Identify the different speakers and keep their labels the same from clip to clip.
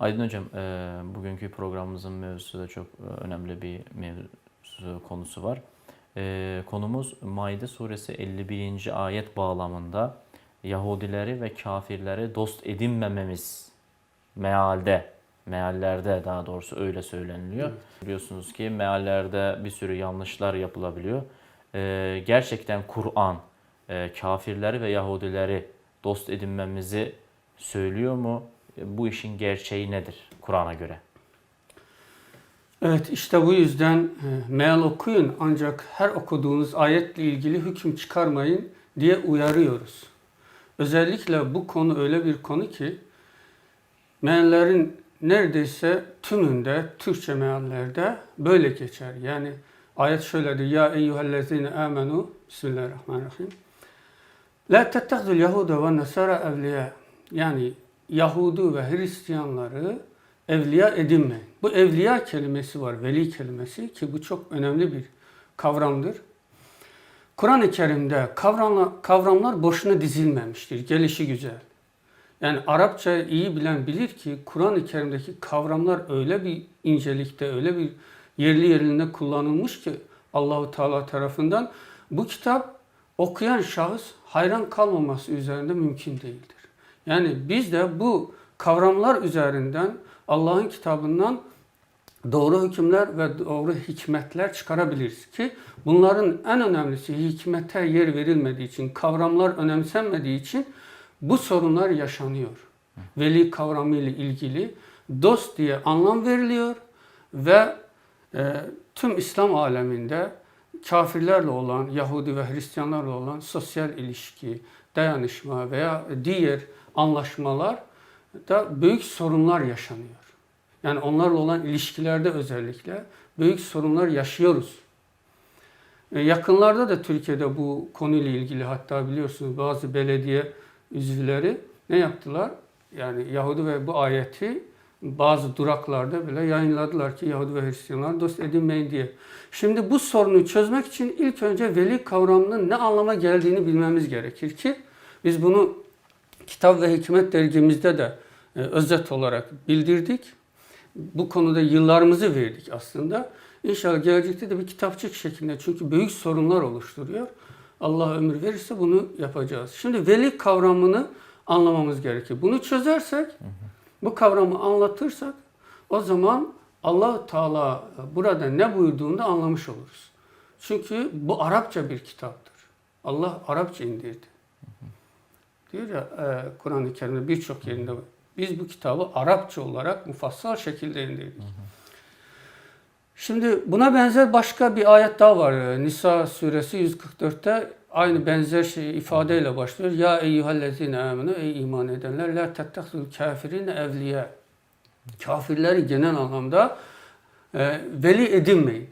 Speaker 1: Aydın Hocam, e, bugünkü programımızın mevzusu da çok e, önemli bir mevzu konusu var. E, konumuz Maide suresi 51. ayet bağlamında Yahudileri ve kafirleri dost edinmememiz mealde, meallerde daha doğrusu öyle söyleniliyor. Biliyorsunuz ki meallerde bir sürü yanlışlar yapılabiliyor. E, gerçekten Kur'an e, kafirleri ve Yahudileri dost edinmemizi söylüyor mu? E, Bu işin gerçeği nedir Kur'an'a göre?
Speaker 2: Evet işte bu yüzden e, meal okuyun ancak her okuduğunuz ayetle ilgili hüküm çıkarmayın diye uyarıyoruz. Özellikle bu konu öyle bir konu ki meallerin neredeyse tümünde Türkçe meallerde böyle geçer. Yani ayet şöyledir. Ya eyyühellezine amenu Bismillahirrahmanirrahim. La tettehzul Yahuda ve Nasara evliya. Yani Yahudu ve Hristiyanları evliya edinmeyin. Bu evliya kelimesi var, veli kelimesi ki bu çok önemli bir kavramdır. Kur'an-ı Kerim'de kavramlar, kavramlar boşuna dizilmemiştir. Gelişi güzel. Yani Arapça iyi bilen bilir ki Kur'an-ı Kerim'deki kavramlar öyle bir incelikte, öyle bir yerli yerinde kullanılmış ki Allahu Teala tarafından bu kitap okuyan şahıs hayran kalmaması üzerinde mümkün değildir. Yani biz de bu kavramlar üzerinden Allah'ın kitabından doğru hükümler ve doğru hikmetler çıkarabiliriz ki bunların en önemlisi hikmete yer verilmediği için, kavramlar önemsenmediği için bu sorunlar yaşanıyor. Veli kavramı ile ilgili dost diye anlam veriliyor ve e, tüm İslam aleminde kafirlerle olan, Yahudi ve Hristiyanlarla olan sosyal ilişki, dayanışma veya diğer anlaşmalar da büyük sorunlar yaşanıyor. Yani onlarla olan ilişkilerde özellikle büyük sorunlar yaşıyoruz. E, yakınlarda da Türkiye'de bu konuyla ilgili hatta biliyorsunuz bazı belediye üzvleri ne yaptılar? Yani Yahudi ve bu ayeti bazı duraklarda bile yayınladılar ki Yahudi ve Hristiyanlar dost edinmeyin diye. Şimdi bu sorunu çözmek için ilk önce veli kavramının ne anlama geldiğini bilmemiz gerekir ki biz bunu Kitap ve Hikmet dergimizde de e, özet olarak bildirdik. Bu konuda yıllarımızı verdik aslında. İnşallah gelecekte de bir kitapçık şeklinde çünkü büyük sorunlar oluşturuyor. Allah ömür verirse bunu yapacağız. Şimdi veli kavramını anlamamız gerekir. Bunu çözersek, bu kavramı anlatırsak o zaman allah Teala burada ne buyurduğunu da anlamış oluruz. Çünkü bu Arapça bir kitaptır. Allah Arapça indirdi. Diyor ya e, Kur'an-ı Kerim'de birçok yerinde. Biz bu kitabı Arapça olarak mufassal şekilde indirdik. Şimdi buna benzer başka bir ayet daha var. E, Nisa suresi 144'te aynı benzer şey ifadeyle başlıyor. Ya eyyühellezine amenu ey iman edenler la tettehzul kafirine evliya. Kafirleri genel anlamda e, veli edinmeyin.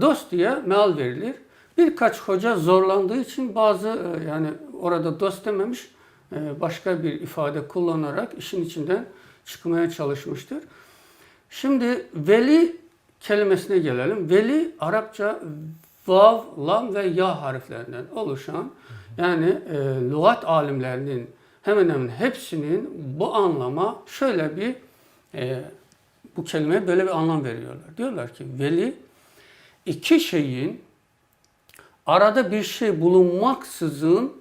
Speaker 2: Dost diye meal verilir. Birkaç hoca zorlandığı için bazı e, yani orada dost dememiş e, başka bir ifade kullanarak işin içinden çıkmaya çalışmıştır. Şimdi veli kelimesine gelelim. Veli Arapça vav, lam ve ya harflerinden oluşan yani e, lügat alimlerinin hemen hemen hepsinin bu anlama şöyle bir e, bu kelimeye böyle bir anlam veriyorlar. Diyorlar ki veli iki şeyin arada bir şey bulunmaksızın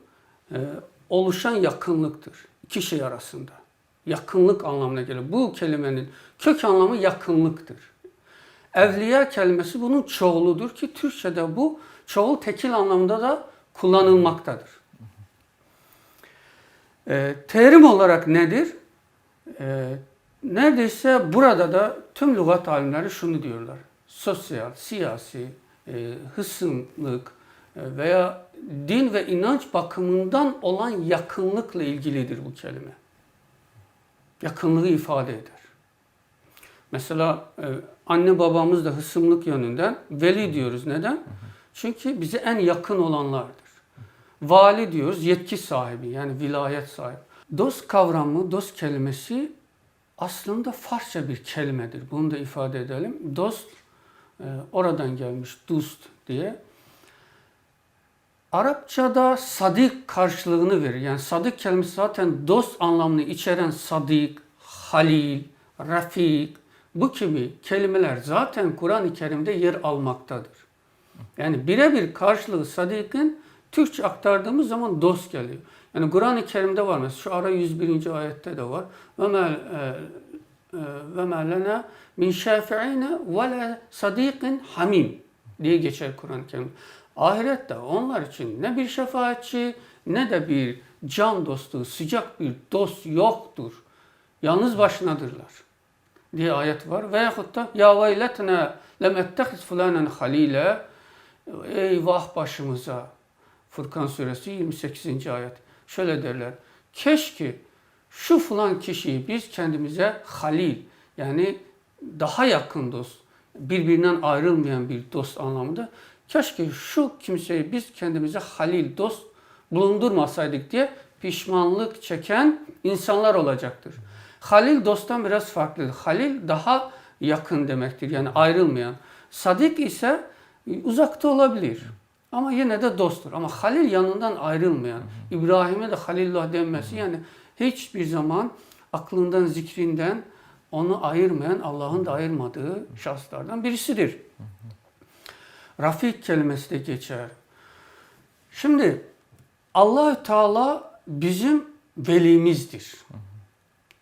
Speaker 2: oluşan yakınlıktır. İki şey arasında. Yakınlık anlamına gelir. Bu kelimenin kök anlamı yakınlıktır. Evliya kelimesi bunun çoğuludur ki Türkçe'de bu çoğul tekil anlamda da kullanılmaktadır. E, terim olarak nedir? E, neredeyse burada da tüm lügat alimleri şunu diyorlar. Sosyal, siyasi, e, hısımlık e, veya din ve inanç bakımından olan yakınlıkla ilgilidir bu kelime. Yakınlığı ifade eder. Mesela e, anne babamız da hısımlık yönünden veli diyoruz. Neden? Çünkü bize en yakın olanlardır. Vali diyoruz yetki sahibi yani vilayet sahibi. Dost kavramı, dost kelimesi aslında Farsça bir kelimedir. Bunu da ifade edelim. Dost e, oradan gelmiş dust diye. Arapçada sadik karşılığını verir. Yani sadık kelimesi zaten dost anlamını içeren sadik, halil, rafik bu gibi kelimeler zaten Kur'an-ı Kerim'de yer almaktadır. Yani birebir karşılığı sadikin Türkçe aktardığımız zaman dost geliyor. Yani Kur'an-ı Kerim'de var mesela şu ara 101. ayette de var. Ve e, e, ve ma lena min şafi'ine ve sadikin hamim diye geçer Kur'an-ı Kerim. Ahirette onlar için ne bir şefaatçi ne de bir can dostu, sıcak bir dost yoktur. Yalnız başınadırlar diye ayet var. Veyahut da ya veyletne lem ettehiz fulanen halile eyvah başımıza. Furkan suresi 28. ayet. Şöyle derler. Keşke şu falan kişiyi biz kendimize halil yani daha yakın dost, birbirinden ayrılmayan bir dost anlamında keşke şu kimseyi biz kendimize halil dost bulundurmasaydık diye pişmanlık çeken insanlar olacaktır. Halil dosttan biraz farklıdır. Halil daha yakın demektir. Yani ayrılmayan. Sadik ise uzakta olabilir. Ama yine de dosttur. Ama Halil yanından ayrılmayan. İbrahim'e de Halilullah denmesi yani hiçbir zaman aklından, zikrinden onu ayırmayan, Allah'ın da ayırmadığı şahıslardan birisidir. Rafik kelimesi de geçer. Şimdi allah Teala bizim velimizdir.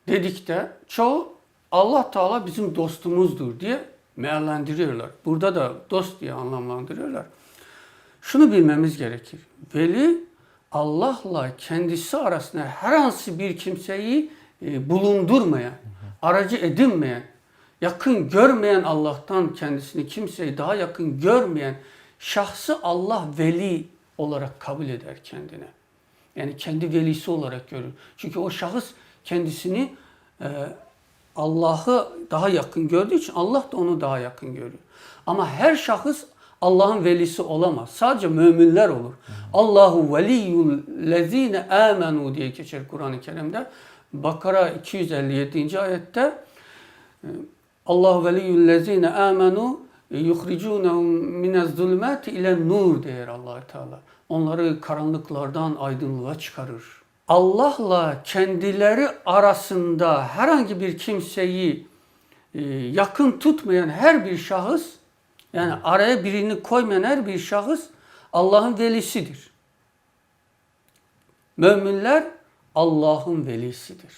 Speaker 2: Dedik de çoğu Allah Teala bizim dostumuzdur diye meallendiriyorlar. Burada da dost diye anlamlandırıyorlar. Şunu bilmemiz gerekir. Veli Allah'la kendisi arasında herhangi bir kimseyi e, bulundurmayan, aracı edinmeyen, yakın görmeyen Allah'tan kendisini kimseyi daha yakın görmeyen şahsı Allah veli olarak kabul eder kendine. Yani kendi velisi olarak görür. Çünkü o şahıs kendisini e, Allah'ı daha yakın gördüğü için Allah da onu daha yakın görüyor. Ama her şahıs Allah'ın velisi olamaz. Sadece müminler olur. Allahu veliyyul lezine amenu diye geçer Kur'an-ı Kerim'de. Bakara 257. ayette e, Allahu veliyyul lezine amenu yuhricunhum minez zulümati ile nur der allah Teala. Onları karanlıklardan aydınlığa çıkarır. Allah'la kendileri arasında herhangi bir kimseyi e, yakın tutmayan her bir şahıs yani araya birini koymayan her bir şahıs Allah'ın velisidir. Müminler Allah'ın velisidir.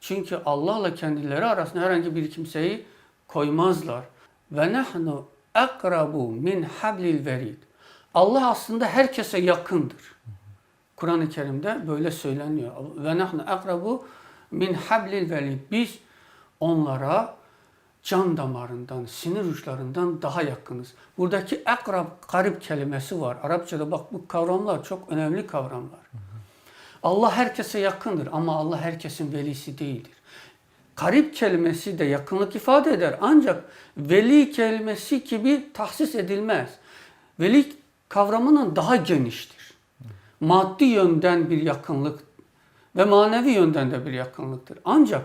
Speaker 2: Çünkü Allah'la kendileri arasında herhangi bir kimseyi koymazlar. Ve nahnu akrabu min hablil verid. Allah aslında herkese yakındır. Kur'an-ı Kerim'de böyle söyleniyor. Ve nahnu akrabu min hablil verid. Biz onlara can damarından, sinir uçlarından daha yakınız. Buradaki akrab, garip kelimesi var. Arapçada bak bu kavramlar çok önemli kavramlar. Allah herkese yakındır ama Allah herkesin velisi değildir. Garip kelimesi de yakınlık ifade eder ancak veli kelimesi gibi tahsis edilmez. Veli kavramının daha geniştir. Maddi yönden bir yakınlık ve manevi yönden de bir yakınlıktır. Ancak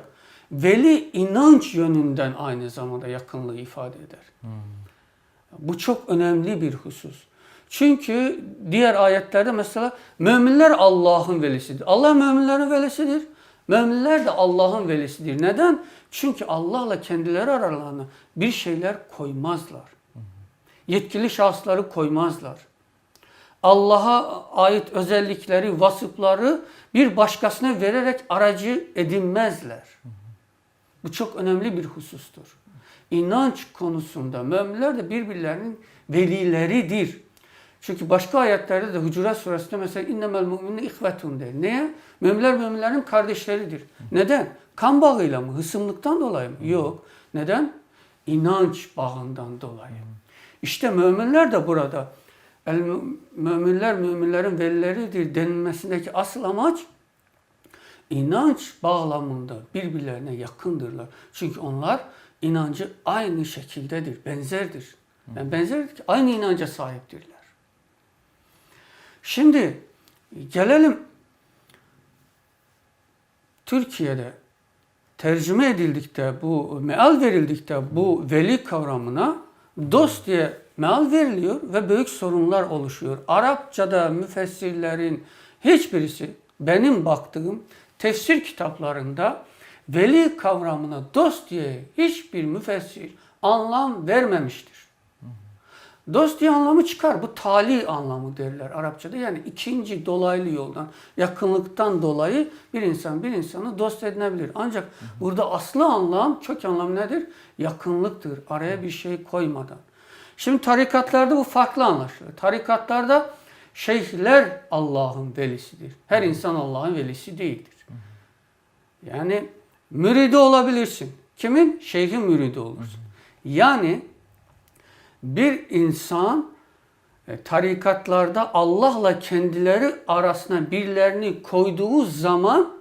Speaker 2: veli inanç yönünden aynı zamanda yakınlığı ifade eder. Bu çok önemli bir husus. Çünkü diğer ayetlerde mesela müminler Allah'ın velisidir. Allah müminlerin velisidir. Müminler de Allah'ın velisidir. Neden? Çünkü Allah'la kendileri aralarına bir şeyler koymazlar. Yetkili şahısları koymazlar. Allah'a ait özellikleri, vasıfları bir başkasına vererek aracı edinmezler. Bu çok önemli bir husustur. İnanç konusunda müminler de birbirlerinin velileridir. Çünkü başka ayetlerde de Hucurat suresinde mesela innemel mu'minu ihvetun der. Neye? Müminler müminlerin kardeşleridir. Neden? Kan bağıyla mı? Hısımlıktan dolayı mı? Yok. Neden? İnanç bağından dolayı. İşte müminler de burada el müminler müminlerin velileridir denilmesindeki asıl amaç inanç bağlamında birbirlerine yakındırlar. Çünkü onlar inancı aynı şekildedir, benzerdir. Yani benzerdir ki aynı inanca sahiptirler. Şimdi gelelim Türkiye'de tercüme edildikte bu meal verildikte bu veli kavramına dost diye meal veriliyor ve büyük sorunlar oluşuyor. Arapçada müfessirlerin hiçbirisi benim baktığım tefsir kitaplarında veli kavramına dost diye hiçbir müfessir anlam vermemiştir. Dost diye anlamı çıkar. Bu tali anlamı derler Arapçada. Yani ikinci dolaylı yoldan, yakınlıktan dolayı bir insan bir insanı dost edinebilir. Ancak burada aslı anlam, kök anlam nedir? Yakınlıktır. Araya bir şey koymadan. Şimdi tarikatlarda bu farklı anlaşılır. Tarikatlarda şeyhler Allah'ın velisidir. Her insan Allah'ın velisi değildir. Yani müridi olabilirsin. Kimin? Şeyhin müridi olursun. Yani bir insan e, tarikatlarda Allah'la kendileri arasına birilerini koyduğu zaman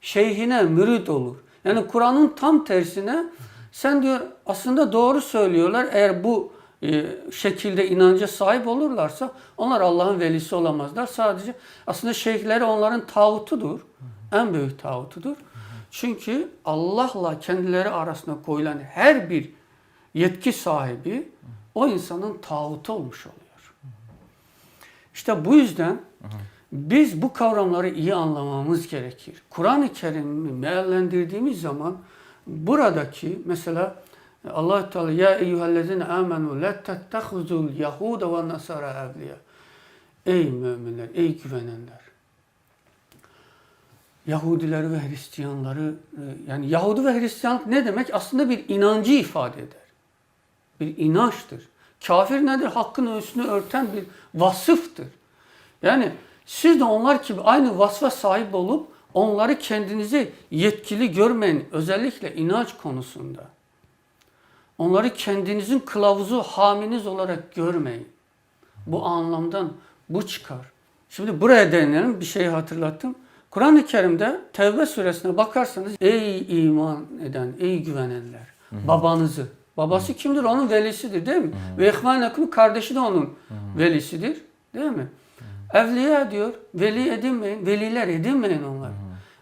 Speaker 2: şeyhine mürid olur. Yani Kur'an'ın tam tersine sen diyor aslında doğru söylüyorlar. Eğer bu e, şekilde inanca sahip olurlarsa onlar Allah'ın velisi olamazlar. Sadece aslında şeyhleri onların tağutudur. En büyük tağutudur. Çünkü Allah'la kendileri arasına koyulan her bir yetki sahibi o insanın tağutu olmuş oluyor. İşte bu yüzden biz bu kavramları iyi anlamamız gerekir. Kur'an-ı Kerim'i meallendirdiğimiz zaman buradaki mesela Allah Teala ya eyyuhellezine amenu la tettehuzul yahuda ve nasara evliya. Ey müminler, ey güvenenler. Yahudileri ve Hristiyanları e, yani Yahudi ve Hristiyanlık ne demek? Aslında bir inancı ifade eder. Bir inançtır. Kafir nedir? Hakkın ölçüsünü örten bir vasıftır. Yani siz de onlar gibi aynı vasfa sahip olup onları kendinizi yetkili görmeyin. Özellikle inanç konusunda. Onları kendinizin kılavuzu, haminiz olarak görmeyin. Bu anlamdan bu çıkar. Şimdi buraya değinelim. Bir şeyi hatırlattım. Kur'an-ı Kerim'de Tevbe suresine bakarsanız ey iman eden, ey güvenenler, babanızı. Babası kimdir? Onun velisidir değil mi? Ve ihvanekum kardeşi de onun velisidir. Değil mi? Evliya diyor, veli edinmeyin, veliler edinmeyin onlar.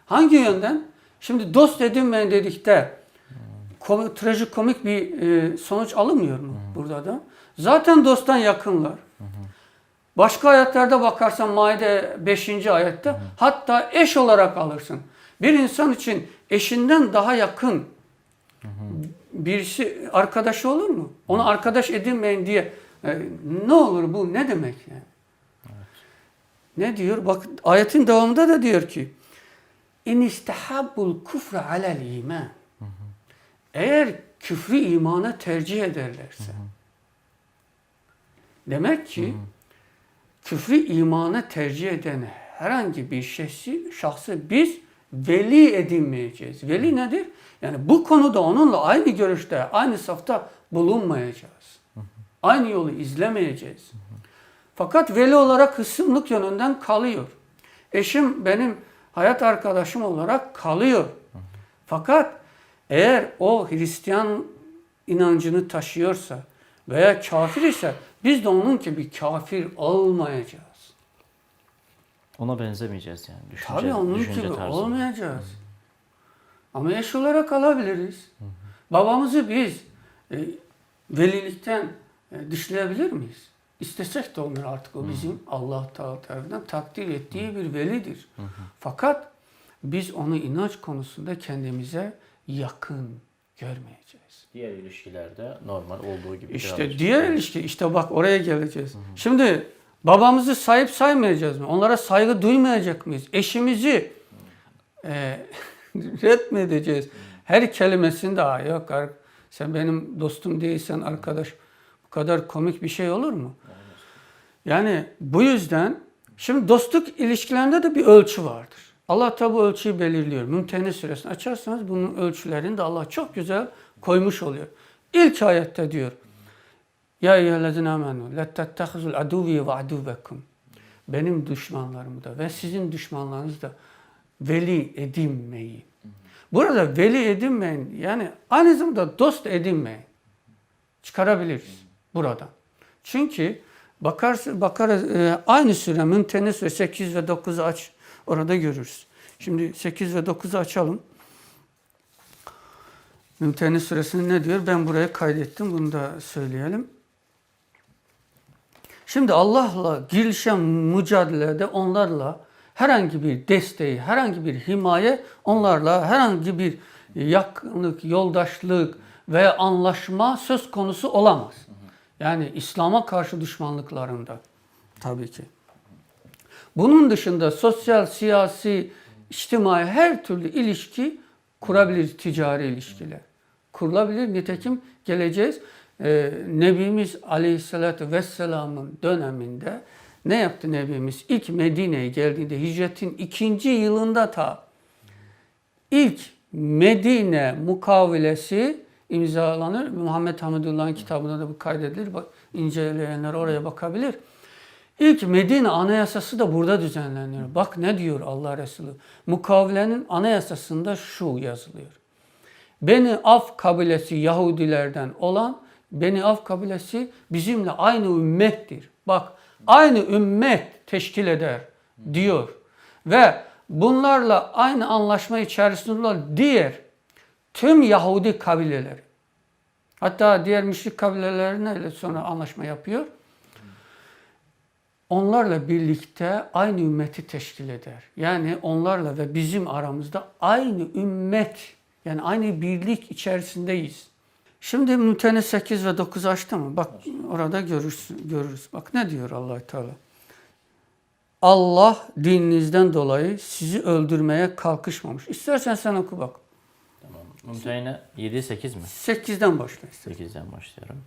Speaker 2: Hangi yönden? Şimdi dost edinmeyin dedikte komik, trajikomik bir e, sonuç alınmıyor mu burada da? Zaten dosttan yakınlar. Başka ayetlerde bakarsan Maide 5. ayette hatta eş olarak alırsın. Bir insan için eşinden daha yakın birisi arkadaşı olur mu? Onu arkadaş edinmeyin diye e, ne olur bu ne demek yani? Ne diyor? Bak ayetin devamında da diyor ki in istahabbul kufra alel iman. Eğer küfrü imana tercih ederlerse. Demek ki küfrü imana tercih eden herhangi bir şahsi, şahsı biz veli edinmeyeceğiz. Veli nedir? Yani bu konuda onunla aynı görüşte, aynı safta bulunmayacağız. Aynı yolu izlemeyeceğiz. Fakat veli olarak hısımlık yönünden kalıyor. Eşim benim hayat arkadaşım olarak kalıyor. Fakat eğer o Hristiyan inancını taşıyorsa veya kafir ise biz de onun gibi kafir olmayacağız.
Speaker 1: Ona benzemeyeceğiz yani. Düşünce,
Speaker 2: Tabii onun
Speaker 1: düşünce
Speaker 2: gibi
Speaker 1: tarzı.
Speaker 2: olmayacağız. Ama eş olarak alabiliriz. Babamızı biz e, velilikten e, dışlayabilir miyiz? İstesek de olmuyor artık o bizim Allah Teala tarafından takdir ettiği bir velidir. Fakat biz onu inanç konusunda kendimize yakın görmeyeceğiz.
Speaker 1: Diğer ilişkilerde normal olduğu gibi.
Speaker 2: İşte diğer ilişki işte bak oraya geleceğiz. Şimdi babamızı sahip saymayacağız mı? Onlara saygı duymayacak mıyız? Eşimizi e, red mi edeceğiz? Her kelimesinde "Aa, yok sen benim dostum değilsen arkadaş bu kadar komik bir şey olur mu? Yani bu yüzden şimdi dostluk ilişkilerinde de bir ölçü vardır. Allah tabi ölçüyü belirliyor. Mümtehine suresini açarsanız bunun ölçülerini de Allah çok güzel koymuş oluyor. İlk ayette diyor. Ya eyyühellezine amenu la tettehizul aduvi ve aduvekum. Benim düşmanlarımı da ve sizin düşmanlarınızı da veli edinmeyin. Burada veli edinmeyin yani aynı zamanda dost edinmeyin. Çıkarabiliriz buradan. Çünkü bakarsın bakarız e, aynı süre Mümtehine Sure 8 ve 9'u aç orada görürüz. Şimdi 8 ve 9'u açalım. Mümtehine Suresi'nin ne diyor? Ben buraya kaydettim. Bunu da söyleyelim. Şimdi Allah'la girişen mücadelede onlarla herhangi bir desteği, herhangi bir himaye onlarla herhangi bir yakınlık, yoldaşlık veya anlaşma söz konusu olamaz. Yani İslam'a karşı düşmanlıklarında tabii ki. Bunun dışında sosyal, siyasi, içtimai her türlü ilişki kurabilir, ticari ilişkiler. Kurulabilir. Nitekim geleceğiz. Ee, Nebimiz Aleyhisselatü Vesselam'ın döneminde ne yaptı Nebimiz? İlk Medine'ye geldiğinde hicretin ikinci yılında ta ilk Medine mukavilesi imzalanır. Muhammed Hamidullah'ın kitabında da bu kaydedilir. Bak, inceleyenler oraya bakabilir. İlk Medine Anayasası da burada düzenleniyor. Bak ne diyor Allah Resulü. Mukavilenin anayasasında şu yazılıyor. Beni Af kabilesi Yahudilerden olan Beni Af kabilesi bizimle aynı ümmettir. Bak aynı ümmet teşkil eder diyor. Ve bunlarla aynı anlaşma içerisinde olan diğer tüm Yahudi kabileleri hatta diğer müşrik kabilelerine sonra anlaşma yapıyor onlarla birlikte aynı ümmeti teşkil eder. Yani onlarla ve bizim aramızda aynı ümmet yani aynı birlik içerisindeyiz. Şimdi Mümtene 8 ve 9 açtı mı? Bak orada görürüz, görürüz. Bak ne diyor allah Teala? Allah dininizden dolayı sizi öldürmeye kalkışmamış. İstersen sen oku bak.
Speaker 1: Mümtehine 7-8 mi?
Speaker 2: 8'den başla.
Speaker 1: 8'den başlıyorum.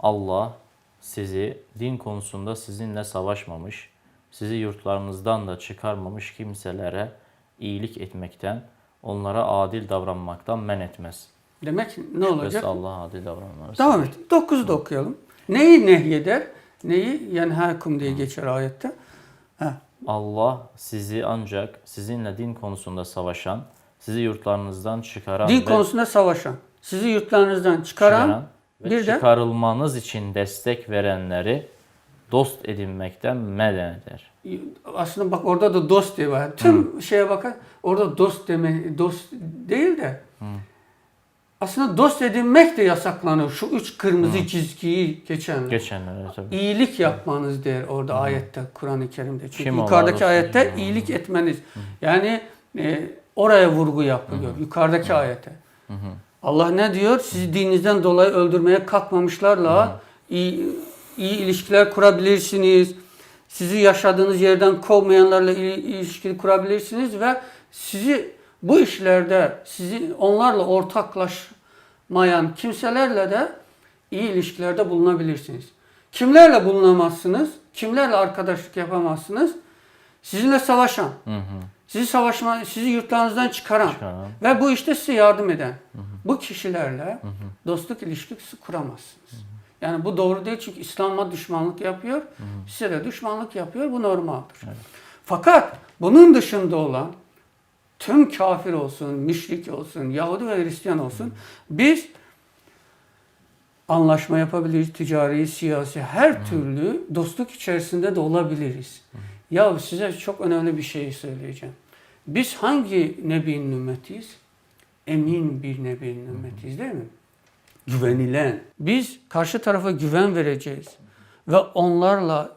Speaker 1: Allah sizi din konusunda sizinle savaşmamış, sizi yurtlarınızdan da çıkarmamış kimselere iyilik etmekten, onlara adil davranmaktan men etmez.
Speaker 2: Demek ne olacak?
Speaker 1: Allah adil davranmaları
Speaker 2: Devam et. 9'u da okuyalım. Neyi nehyeder? Neyi? Yani hakum diye geçer ayette. Ha.
Speaker 1: Allah sizi ancak sizinle din konusunda savaşan, sizi yurtlarınızdan çıkaran
Speaker 2: Din
Speaker 1: ve
Speaker 2: konusunda savaşan, sizi yurtlarınızdan çıkaran,
Speaker 1: çıkaran ve
Speaker 2: bir de
Speaker 1: çıkarılmanız için destek verenleri dost edinmekten men eder.
Speaker 2: aslında bak orada da dost diye var. Tüm şeye bakar. Orada dost deme dost değil de aslında dost edinmek de yasaklanıyor. Şu üç kırmızı çizgiyi geçen.
Speaker 1: Geçenlere tabii.
Speaker 2: İyilik yapmanız der orada ayette Kur'an-ı Kerim'de. Çünkü
Speaker 1: Kim
Speaker 2: yukarıdaki ayette
Speaker 1: Resulü?
Speaker 2: iyilik etmeniz. Yani e, oraya vurgu yapılıyor. Yukarıdaki ayete. Allah ne diyor? Sizi dininizden dolayı öldürmeye kalkmamışlarla iyi, iyi ilişkiler kurabilirsiniz. Sizi yaşadığınız yerden kovmayanlarla il- ilişki kurabilirsiniz ve sizi bu işlerde sizi onlarla ortaklaşmayan kimselerle de iyi ilişkilerde bulunabilirsiniz. Kimlerle bulunamazsınız? Kimlerle arkadaşlık yapamazsınız? Sizinle savaşan,
Speaker 1: Hı hı.
Speaker 2: sizi savaşma, sizi yurtlarınızdan çıkaran,
Speaker 1: Çıkaran.
Speaker 2: ve bu işte size yardım eden bu kişilerle dostluk ilişkisi kuramazsınız. Yani bu doğru değil çünkü İslam'a düşmanlık yapıyor, size de düşmanlık yapıyor. Bu normaldir. Fakat bunun dışında olan tüm kafir olsun, müşrik olsun, Yahudi ve Hristiyan olsun biz anlaşma yapabiliriz, ticari, siyasi, her türlü dostluk içerisinde de olabiliriz. Ya size çok önemli bir şey söyleyeceğim. Biz hangi nebinin ümmetiyiz? Emin bir nebinin ümmetiyiz değil mi? Güvenilen. Biz karşı tarafa güven vereceğiz. Ve onlarla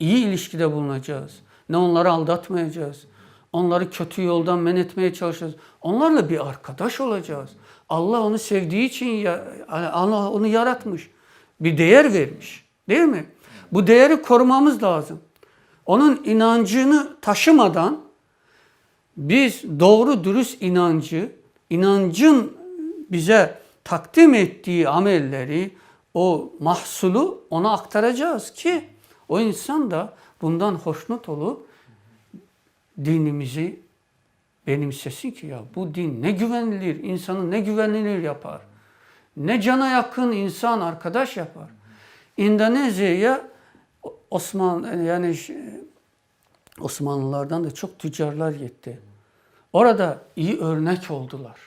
Speaker 2: iyi ilişkide bulunacağız. Ne onları aldatmayacağız. Onları kötü yoldan men etmeye çalışacağız. Onlarla bir arkadaş olacağız. Allah onu sevdiği için Allah onu yaratmış. Bir değer vermiş. Değil mi? Bu değeri korumamız lazım. Onun inancını taşımadan biz doğru dürüst inancı, inancın bize takdim ettiği amelleri, o mahsulu ona aktaracağız ki o insan da bundan hoşnut olup dinimizi benimsesin ki ya bu din ne güvenilir, insanı ne güvenilir yapar. Ne cana yakın insan arkadaş yapar. Endonezya'ya Osman yani ş- Osmanlılardan da çok tüccarlar gitti. Orada iyi örnek oldular.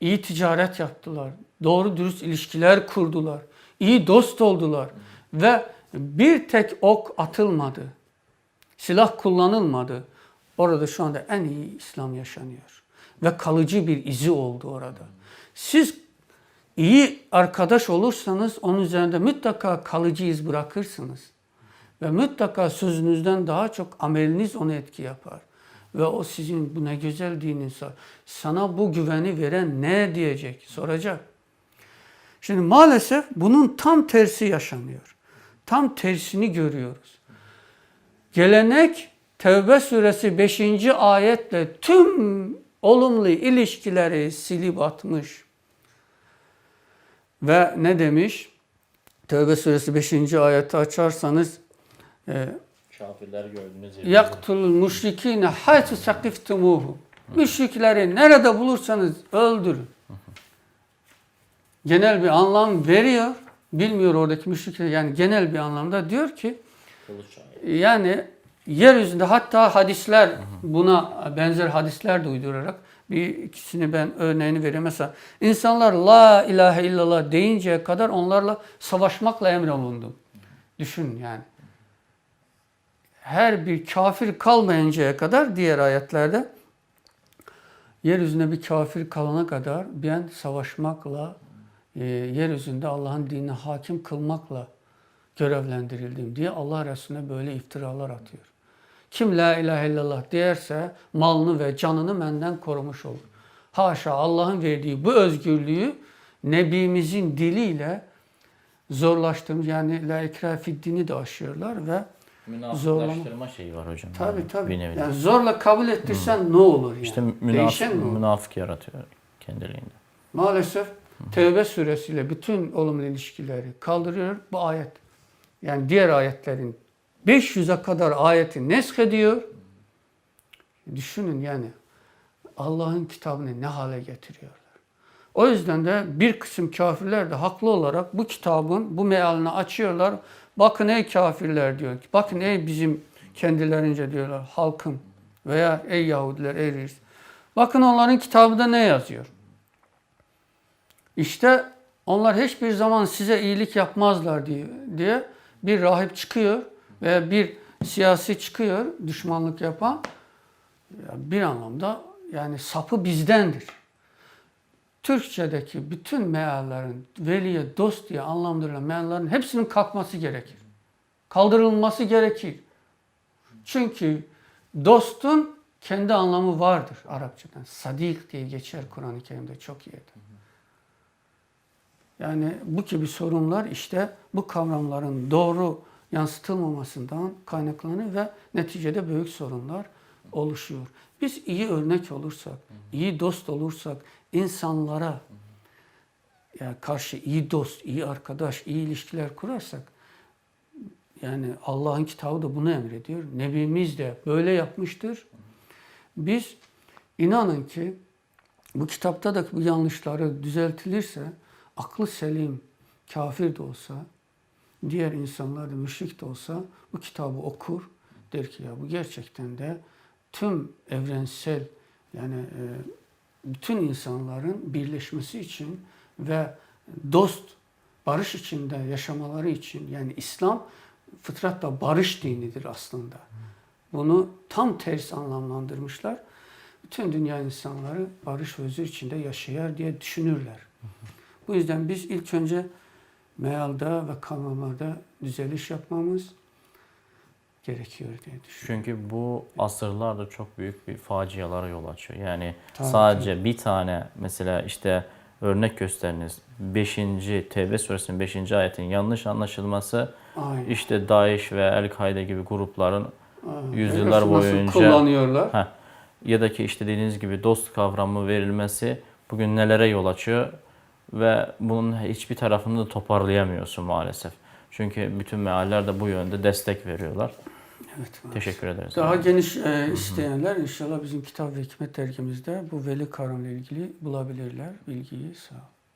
Speaker 2: İyi ticaret yaptılar. Doğru dürüst ilişkiler kurdular. İyi dost oldular. Ve bir tek ok atılmadı. Silah kullanılmadı. Orada şu anda en iyi İslam yaşanıyor. Ve kalıcı bir izi oldu orada. Siz iyi arkadaş olursanız onun üzerinde mutlaka kalıcı iz bırakırsınız. Ve mutlaka sözünüzden daha çok ameliniz onu etki yapar. Ve o sizin bu ne güzel dininiz var. Sana bu güveni veren ne diyecek? Soracak. Şimdi maalesef bunun tam tersi yaşanıyor. Tam tersini görüyoruz. Gelenek Tevbe suresi 5. ayetle tüm olumlu ilişkileri silip atmış. Ve ne demiş? Tevbe suresi 5. ayeti açarsanız e,
Speaker 1: Kafirler gördüğünüz
Speaker 2: yaktulul müşrikine haythu sakiftumuhu. Müşrikleri nerede bulursanız öldürün. Genel bir anlam veriyor. Bilmiyor oradaki müşrikler yani genel bir anlamda diyor ki yani yeryüzünde hatta hadisler buna benzer hadisler de uydurarak bir ikisini ben örneğini vereyim. Mesela insanlar la ilahe illallah deyinceye kadar onlarla savaşmakla emrolundum. Düşün yani. Her bir kafir kalmayıncaya kadar diğer ayetlerde yeryüzünde bir kafir kalana kadar ben savaşmakla e, yeryüzünde Allah'ın dinine hakim kılmakla görevlendirildim diye Allah Resulüne böyle iftiralar atıyor. Kim la ilahe illallah derse malını ve canını benden korumuş olur. Haşa Allah'ın verdiği bu özgürlüğü Nebimizin diliyle zorlaştırmış. Yani la ikrahe fid dini de aşıyorlar ve
Speaker 1: Münafıklaştırma şeyi var hocam.
Speaker 2: tabi
Speaker 1: yani
Speaker 2: tabi yani zorla kabul ettirsen ne olur yani?
Speaker 1: işte münafık, münafık yaratıyor kendiliğinde.
Speaker 2: Maalesef Tevbe suresiyle bütün olumlu ilişkileri kaldırıyor bu ayet. Yani diğer ayetlerin 500'e kadar ayeti nesk ediyor. Düşünün yani Allah'ın kitabını ne hale getiriyorlar. O yüzden de bir kısım kafirler de haklı olarak bu kitabın bu mealini açıyorlar. Bakın ey kafirler diyor. Bakın ey bizim kendilerince diyorlar halkım veya ey Yahudiler ey reis. Bakın onların kitabında ne yazıyor. İşte onlar hiçbir zaman size iyilik yapmazlar diye, diye bir rahip çıkıyor veya bir siyasi çıkıyor düşmanlık yapan Ya bir anlamda yani sapı bizdendir. Türkçedeki bütün meallerin veliye dost diye anlamlandırılan meallerin hepsinin kalkması gerekir. Kaldırılması gerekir. Çünkü dostun kendi anlamı vardır Arapçadan. Sadik diye geçer Kur'an-ı Kerim'de çok iyi. Yani bu gibi sorunlar işte bu kavramların doğru yansıtılmamasından kaynaklanıyor ve neticede büyük sorunlar oluşuyor. Biz iyi örnek olursak, iyi dost olursak, insanlara yani karşı iyi dost, iyi arkadaş, iyi ilişkiler kurarsak yani Allah'ın kitabı da bunu emrediyor. Nebimiz de böyle yapmıştır. Biz inanın ki bu kitapta da bu yanlışları düzeltilirse aklı selim kafir de olsa diğer insanlar da müşrik de olsa bu kitabı okur der ki ya bu gerçekten de tüm evrensel yani e, bütün insanların birleşmesi için ve dost barış içinde yaşamaları için yani İslam fıtratta barış dinidir aslında. Bunu tam ters anlamlandırmışlar. Bütün dünya insanları barış ve huzur içinde yaşayar diye düşünürler. Bu yüzden biz ilk önce mealda ve kavramlarda düzeliş yapmamız gerekiyor diye düşünüyorum.
Speaker 1: Çünkü bu asırlarda çok büyük bir facialara yol açıyor. Yani
Speaker 2: Tabii,
Speaker 1: sadece bir tane mesela işte örnek gösteriniz 5. Tevbe suresinin 5. ayetin yanlış anlaşılması
Speaker 2: Aynen.
Speaker 1: işte DAEŞ ve El-Kaide gibi grupların
Speaker 2: Aynen.
Speaker 1: yüzyıllar
Speaker 2: Nasıl
Speaker 1: boyunca-
Speaker 2: kullanıyorlar?
Speaker 1: Heh, ya da ki işte dediğiniz gibi dost kavramı verilmesi bugün nelere yol açıyor ve bunun hiçbir tarafını da toparlayamıyorsun maalesef. Çünkü bütün mealler de bu yönde destek veriyorlar.
Speaker 2: Evet.
Speaker 1: Teşekkür ederiz.
Speaker 2: Daha geniş e, isteyenler inşallah bizim kitap ve hikmet dergimizde bu veli kavramıyla ilgili bulabilirler bilgiyi. Sağ olun.